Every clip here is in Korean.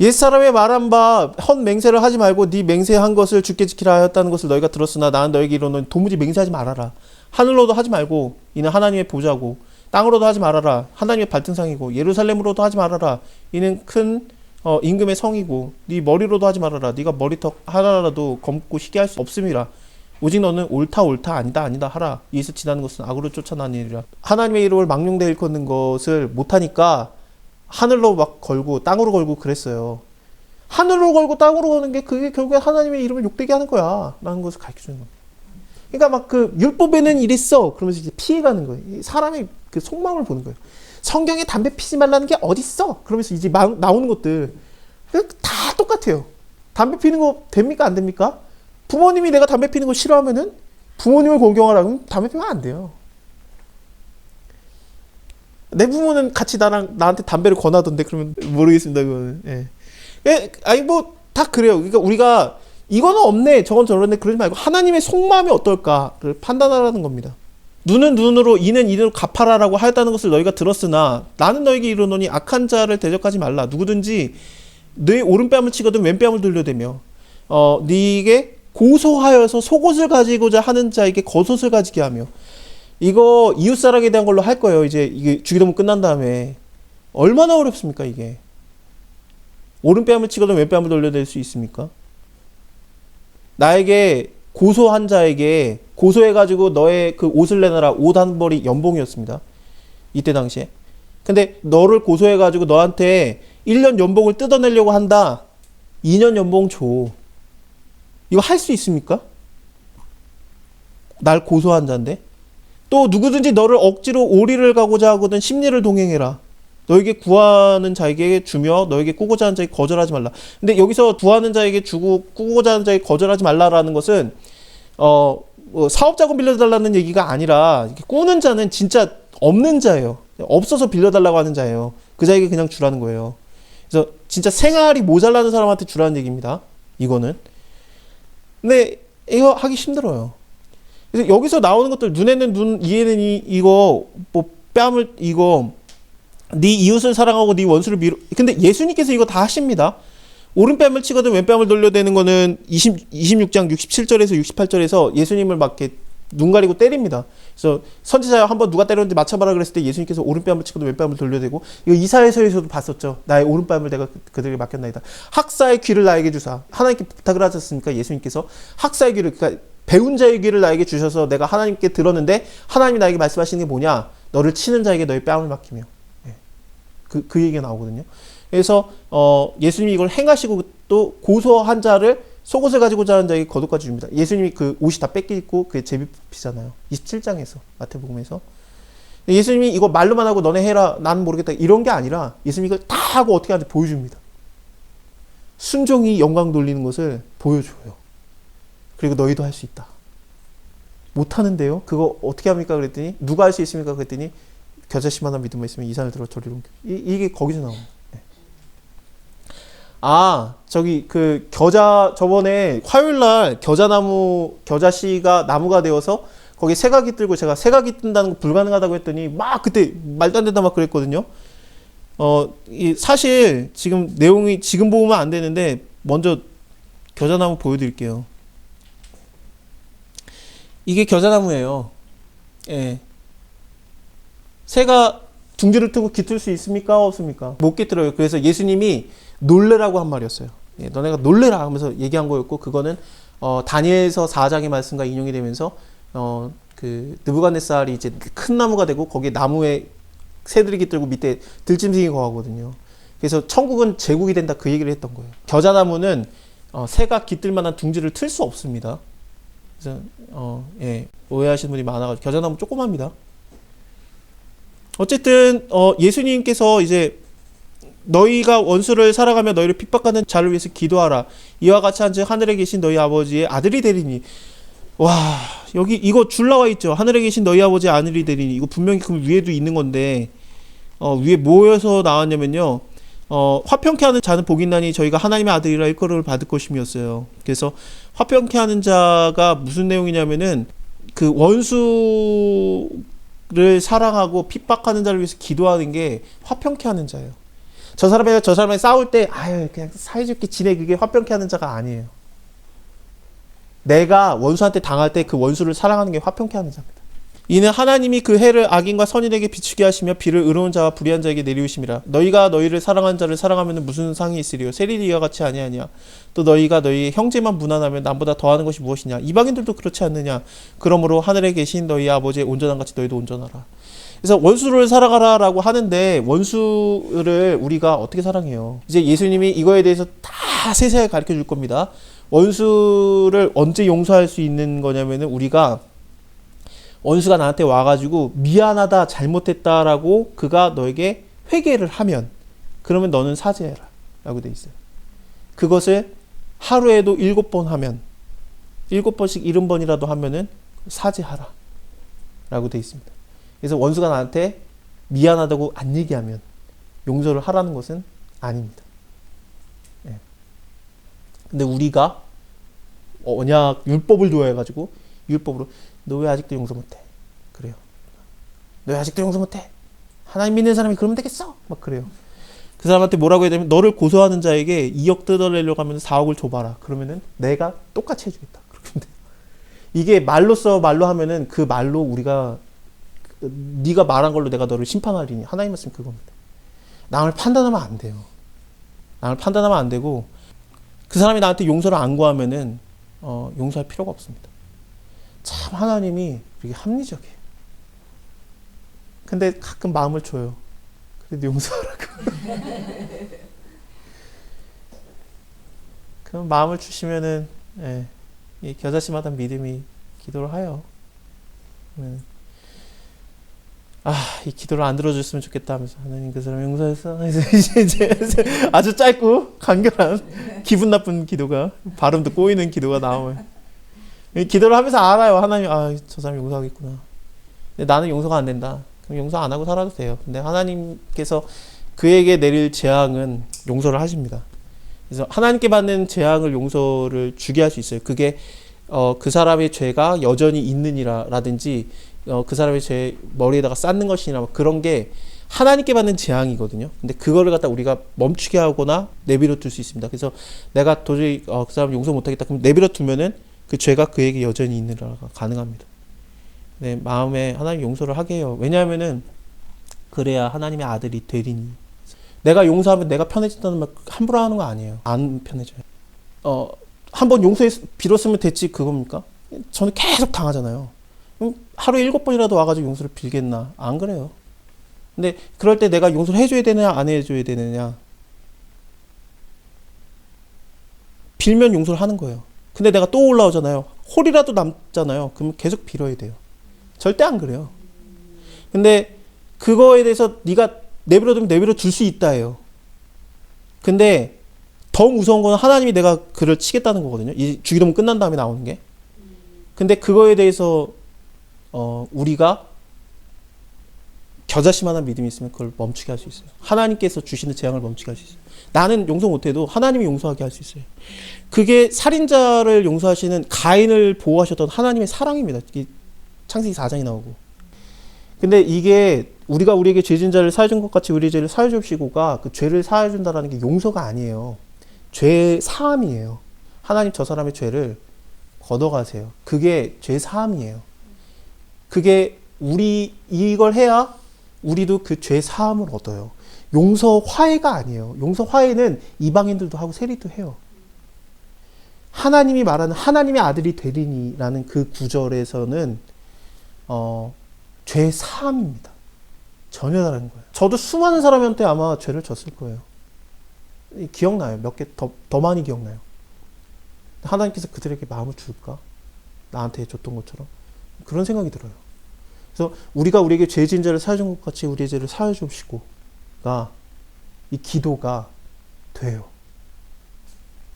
옛 사람의 말한 바 헛 맹세를 하지 말고 네 맹세한 것을 주께 지키라 하였다는 것을 너희가 들었으나 나는 너에게 이르노니 도무지 맹세하지 말아라. 하늘로도 하지 말고 이는 하나님의 보좌고 땅으로도 하지 말아라. 하나님의 발등상이고 예루살렘으로도 하지 말아라. 이는 큰 어, 임금의 성이고 네 머리로도 하지 말아라. 네가 머리턱 하나라도 검고 희게 할 수 없음이라. 오직 너는 옳다 옳다 아니다 아니다 하라. 이에서 지나는 것은 악으로 쫓아나니라. 하나님의 이름을 망령되 일컫는 것을 못하니까 하늘로 막 걸고 땅으로 걸고 그랬어요. 하늘로 걸고 땅으로 거는 게 그게 결국에 하나님의 이름을 욕되게 하는 거야. 라는 것을 가르쳐 주는 겁니다. 그러니까 막 그 율법에는 이랬어. 그러면서 이제 피해가는 거예요. 이 사람의 그 속마음을 보는 거예요. 성경에 담배 피지 말라는 게 어딨어? 그러면서 이제 마- 나오는 것들 그다 똑같아요. 담배 피는 거 됩니까 안 됩니까? 부모님이 내가 담배 피는 거 싫어하면은 부모님을 공경하라 그러면 담배 피면 안 돼요. 내 부모는 같이 나랑 나한테 담배를 권하던데 그러면 모르겠습니다 그거는. 예. 예, 아니 뭐 다 그래요. 그러니까 우리가 이거는 없네, 저건 저런데 그러지 말고 하나님의 속마음이 어떨까를 판단하라는 겁니다. 눈은 눈으로 이는 이로 갚아라라고 하였다는 것을 너희가 들었으나 나는 너에게 이르노니 악한 자를 대적하지 말라. 누구든지 내 오른뺨을 치거든 왼뺨을 돌려대며 어 네게 고소하여서 속옷을 가지고자 하는 자에게 겉옷을 가지게 하며 이거 이웃사랑에 대한 걸로 할 거예요. 이제 이게 주기도문 끝난 다음에 얼마나 어렵습니까 이게? 오른뺨을 치거든 왼뺨을 돌려댈 수 있습니까? 나에게 고소한 자에게 고소해가지고 너의 그 옷을 내놔라 옷 한 벌이 연봉이었습니다. 이때 당시에. 근데 너를 고소해가지고 너한테 1년 연봉을 뜯어내려고 한다. 2년 연봉 줘. 이거 할 수 있습니까? 날 고소한 자인데. 또 누구든지 너를 억지로 오리를 가고자 하거든 심리를 동행해라. 너에게 구하는 자에게 주며 너에게 꾸고자 하는 자에게 거절하지 말라. 근데 여기서 구하는 자에게 주고 꾸고자 하는 자에게 거절하지 말라라는 것은 어, 뭐 사업자금 빌려달라는 얘기가 아니라 꾸는 자는 진짜 없는 자예요. 없어서 빌려달라고 하는 자예요. 그 자에게 그냥 주라는 거예요. 그래서 진짜 생활이 모자라는 사람한테 주라는 얘기입니다. 이거는. 근데 이거 하기 힘들어요. 그래서 여기서 나오는 것들 눈에는 눈, 이에는 이 이거 뭐 뺨을 이거 네 이웃을 사랑하고 네 원수를 미루. 근데 예수님께서 이거 다 하십니다. 오른뺨을 치거든 왼뺨을 돌려대는 거는 20, 26장 67절에서 68절에서 예수님을 막 이렇게 눈 가리고 때립니다. 그래서 선지자야 한번 누가 때렸는지 맞춰봐라 그랬을 때 예수님께서 오른뺨을 치거든 왼뺨을 돌려대고 이거 이사야서에서도 봤었죠. 나의 오른뺨을 내가 그- 그들에게 맡겼나이다. 학사의 귀를 나에게 주사. 하나님께 부탁을 하셨으니까 예수님께서 학사의 귀를 그러니까 배운 자의 귀를 나에게 주셔서 내가 하나님께 들었는데 하나님이 나에게 말씀하시는 게 뭐냐? 너를 치는 자에게 너의 뺨을 맡기며. 예. 그, 그 얘기가 나오거든요. 그래서 어, 예수님이 이걸 행하시고 또 고소한 자를 속옷을 가지고 자는 자에게 거룩까지 줍니다. 예수님이 그 옷이 다 뺏기고 그게 제비피잖아요. 27장에서 마태복음에서 예수님이 이거 말로만 하고 너네 해라 나는 모르겠다 이런 게 아니라 예수님이 이걸 다 하고 어떻게 하는지 보여줍니다. 순종이 영광 돌리는 것을 보여줘요. 그리고 너희도 할 수 있다. 못하는데요? 그거 어떻게 합니까? 그랬더니 누가 할 수 있습니까? 그랬더니 겨자씨만한 믿음만 있으면 이 산을 들어 저리로 옮겨. 이, 이게 거기서 나옵니다. 네. 아 저기 그 겨자 저번에 화요일 날 겨자나무 겨자씨가 나무가 되어서 거기 새각이 들고 제가 새각이 뜬다는 거 불가능하다고 했더니 막 그때 말도 안 된다 막 그랬거든요. 어, 이 사실 지금 내용이 지금 보면 안 되는데 먼저 겨자나무 보여드릴게요. 이게 겨자나무예요. 예. 새가 둥지를 트고 깃들 수 있습니까? 없습니까? 못 깃들어요. 그래서 예수님이 놀래라고 한 말이었어요. 예, 너네가 놀래라 하면서 얘기한 거였고 그거는 어, 다니엘서 4장의 말씀과 인용이 되면서 어, 그 느부갓네살이 이제 큰 나무가 되고 거기에 나무에 새들이 깃들고 밑에 들짐승이 거하거든요. 그래서 천국은 제국이 된다 그 얘기를 했던 거예요. 겨자나무는 어, 새가 깃들 만한 둥지를 틀 수 없습니다. 그래서 어, 예, 오해하시는 분이 많아가지고 겨자나무 조그맣니다. 어쨌든 어, 예수님께서 이제 너희가 원수를 살아가며 너희를 핍박하는 자를 위해서 기도하라. 이와 같이 한즉 하늘에 계신 너희 아버지의 아들이 되리니. 와 여기 이거 줄 나와 있죠. 하늘에 계신 너희 아버지의 아들이 되리니 이거 분명히 그 위에도 있는 건데 어, 위에 뭐여서 나왔냐면요. 어, 화평케 하는 자는 복이 있나니 저희가 하나님의 아들이라 일컬음을 받을 것임이었어요. 그래서 화평케 하는 자가 무슨 내용이냐면은 그 원수를 사랑하고 핍박하는 자를 위해서 기도하는 게 화평케 하는 자예요. 저 사람이 저 사람이 싸울 때 아유 그냥 사이좋게 지내 그게 화평케 하는 자가 아니에요. 내가 원수한테 당할 때 그 원수를 사랑하는 게 화평케 하는 자입니다. 이는 하나님이 그 해를 악인과 선인에게 비추게 하시며 비를 의로운 자와 불의한 자에게 내리우심이라. 너희가 너희를 사랑한 자를 사랑하면 무슨 상이 있으리요? 세리리와 같이 아니하냐? 또 너희가 너희 형제만 무난하면 남보다 더하는 것이 무엇이냐? 이방인들도 그렇지 않느냐? 그러므로 하늘에 계신 너희 아버지의 온전한 같이 너희도 온전하라. 그래서 원수를 사랑하라라고 하는데 원수를 우리가 어떻게 사랑해요? 이제 예수님이 이거에 대해서 다 세세하게 가르쳐 줄 겁니다. 원수를 언제 용서할 수 있는 거냐면은 우리가 원수가 나한테 와가지고 미안하다 잘못했다라고 그가 너에게 회개를 하면 그러면 너는 사죄해라 라고 돼 있어요. 그것을 하루에도 일곱 번 하면 일곱 번씩 일흔 번이라도 하면은 사죄하라 라고 돼 있습니다. 그래서 원수가 나한테 미안하다고 안 얘기하면 용서를 하라는 것은 아닙니다. 예. 근데 우리가 언약 율법을 좋아해가지고 율법으로 너 왜 아직도 용서 못해? 그래요. 너 왜 아직도 용서 못해? 하나님 믿는 사람이 그러면 되겠어? 막 그래요. 그 사람한테 뭐라고 해야 되면 너를 고소하는 자에게 2억 뜯어내려고 하면 4억을 줘봐라. 그러면은 내가 똑같이 해주겠다. 그렇게. 이게 말로써 말로 하면은 그 말로 우리가 그 네가 말한 걸로 내가 너를 심판하리니 하나님 말씀 그겁니다. 남을 판단하면 안 돼요. 남을 판단하면 안 되고 그 사람이 나한테 용서를 안 구하면은 어, 용서할 필요가 없습니다. 참 하나님이 되게 합리적이에요. 근데 가끔 마음을 줘요. 그래도 용서하라고. 그럼 마음을 주시면은 예, 이 겨자씨마다 믿음이 기도를 하여. 음. 아, 이 기도를 안 들어줬으면 좋겠다 하면서 하나님 그 사람 용서했어. 그래서 이제, 이제 아주 짧고 간결한 기분 나쁜 기도가 발음도 꼬이는 기도가 나오면 이 기도를 하면서 알아요. 하나님 아, 저 사람 용서하겠구나. 근데 나는 용서가 안 된다. 그럼 용서 안 하고 살아도 돼요. 근데 하나님께서 그에게 내릴 재앙은 용서를 하십니다. 그래서 하나님께 받는 재앙을 용서를 주게 할 수 있어요. 그게 어, 그 사람의 죄가 여전히 있느니라라든지 어, 그 사람의 죄 머리에다가 쌓는 것이나 뭐 그런 게 하나님께 받는 재앙이거든요. 근데 그거를 갖다 우리가 멈추게 하거나 내버려 둘 수 있습니다. 그래서 내가 도저히 어, 그 사람 용서 못하겠다. 그럼 내버려 두면은 그 죄가 그에게 여전히 있느라가 가능합니다. 네, 마음에 하나님 용서를 하게 해요. 왜냐하면은 그래야 하나님의 아들이 되리니. 내가 용서하면 내가 편해진다는 말 함부로 하는 거 아니에요. 안 편해져요. 어, 한 번 용서해 빌었으면 됐지 그겁니까? 저는 계속 당하잖아요. 하루에 일곱 번이라도 와가지고 용서를 빌겠나? 안 그래요. 근데 그럴 때 내가 용서를 해줘야 되느냐 안 해줘야 되느냐? 빌면 용서를 하는 거예요. 근데 내가 또 올라오잖아요. 홀이라도 남잖아요. 그러면 계속 빌어야 돼요. 절대 안 그래요. 근데 그거에 대해서 네가 내버려 두면 내버려 둘 수 있다예요. 근데 더 무서운 건 하나님이 내가 그를 치겠다는 거거든요. 이 주기도문 끝난 다음에 나오는 게. 근데 그거에 대해서 어, 우리가 겨자씨만한 믿음이 있으면 그걸 멈추게 할 수 있어요. 하나님께서 주시는 재앙을 멈추게 할 수 있어요. 나는 용서 못해도 하나님이 용서하게 할 수 있어요. 그게 살인자를 용서하시는 가인을 보호하셨던 하나님의 사랑입니다. 창세기 4장이 나오고. 근데 이게 우리가 우리에게 죄진 자를 사해준 것 같이 우리 죄를 사해 줍시고가 그 죄를 사해 준다라는 게 용서가 아니에요. 죄 사함이에요. 하나님 저 사람의 죄를 걷어가세요. 그게 죄 사함이에요. 그게 우리 이걸 해야 우리도 그 죄 사함을 얻어요. 용서 화해가 아니에요. 용서 화해는 이방인들도 하고 세리도 해요. 하나님이 말하는 하나님의 아들이 되리니라는 그 구절에서는 어, 죄 사함입니다. 전혀 다른 거예요. 저도 수많은 사람한테 아마 죄를 졌을 거예요. 기억나요. 몇 개 더 더 많이 기억나요. 하나님께서 그들에게 마음을 줄까? 나한테 줬던 것처럼 그런 생각이 들어요. 그래서 우리가 우리에게 죄 지은 자를 사해 준것 같이 우리의 죄를 사해 주시고가 이 기도가 돼요.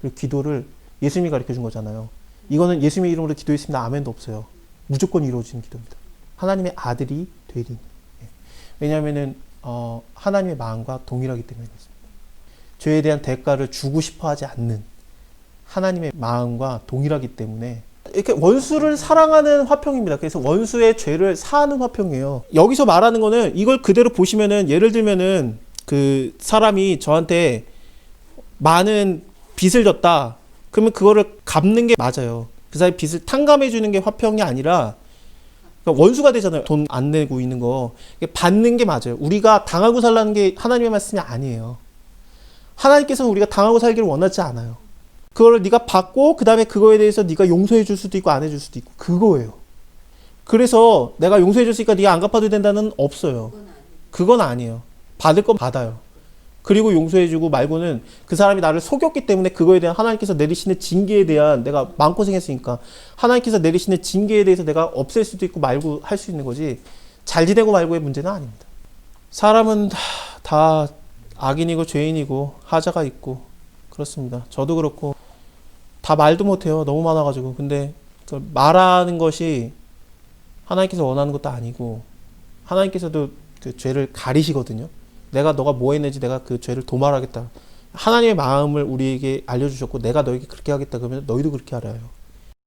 그리고 기도를 예수님이 가르쳐 준 거잖아요. 이거는 예수님의 이름으로 기도했습니다. 아멘도 없어요. 무조건 이루어지는 기도입니다. 하나님의 아들이 되리니. 예. 왜냐하면은 어, 하나님의 마음과 동일하기 때문에 그렇습니다. 죄에 대한 대가를 주고 싶어 하지 않는 하나님의 마음과 동일하기 때문에 이렇게 원수를 사랑하는 화평입니다. 그래서 원수의 죄를 사하는 화평이에요. 여기서 말하는 거는 이걸 그대로 보시면은 예를 들면은 그 사람이 저한테 많은 빚을 졌다. 그러면 그거를 갚는 게 맞아요. 그 사람이 빚을 탕감해 주는 게 화평이 아니라 그러니까 원수가 되잖아요. 돈 안 내고 있는 거. 받는 게 맞아요. 우리가 당하고 살라는 게 하나님의 말씀이 아니에요. 하나님께서는 우리가 당하고 살기를 원하지 않아요. 그거를 네가 받고 그다음에 그거에 대해서 네가 용서해 줄 수도 있고 안 해 줄 수도 있고 그거예요. 그래서 내가 용서해 줬으니까 네가 안 갚아도 된다는 없어요. 그건 아니에요. 받을 건 받아요. 그리고 용서해 주고 말고는 그 사람이 나를 속였기 때문에 그거에 대한 하나님께서 내리시는 징계에 대한 내가 마음고생했으니까 하나님께서 내리시는 징계에 대해서 내가 없앨 수도 있고 말고 할 수 있는 거지 잘 지내고 말고의 문제는 아닙니다. 사람은 다, 다 악인이고 죄인이고 하자가 있고 그렇습니다. 저도 그렇고 다 말도 못해요. 너무 많아가지고 근데 그 말하는 것이 하나님께서 원하는 것도 아니고 하나님께서도 그 죄를 가리시거든요. 내가 너가 뭐 했는지 내가 그 죄를 도말하겠다. 하나님의 마음을 우리에게 알려주셨고 내가 너에게 그렇게 하겠다 그러면 너희도 그렇게 알아요.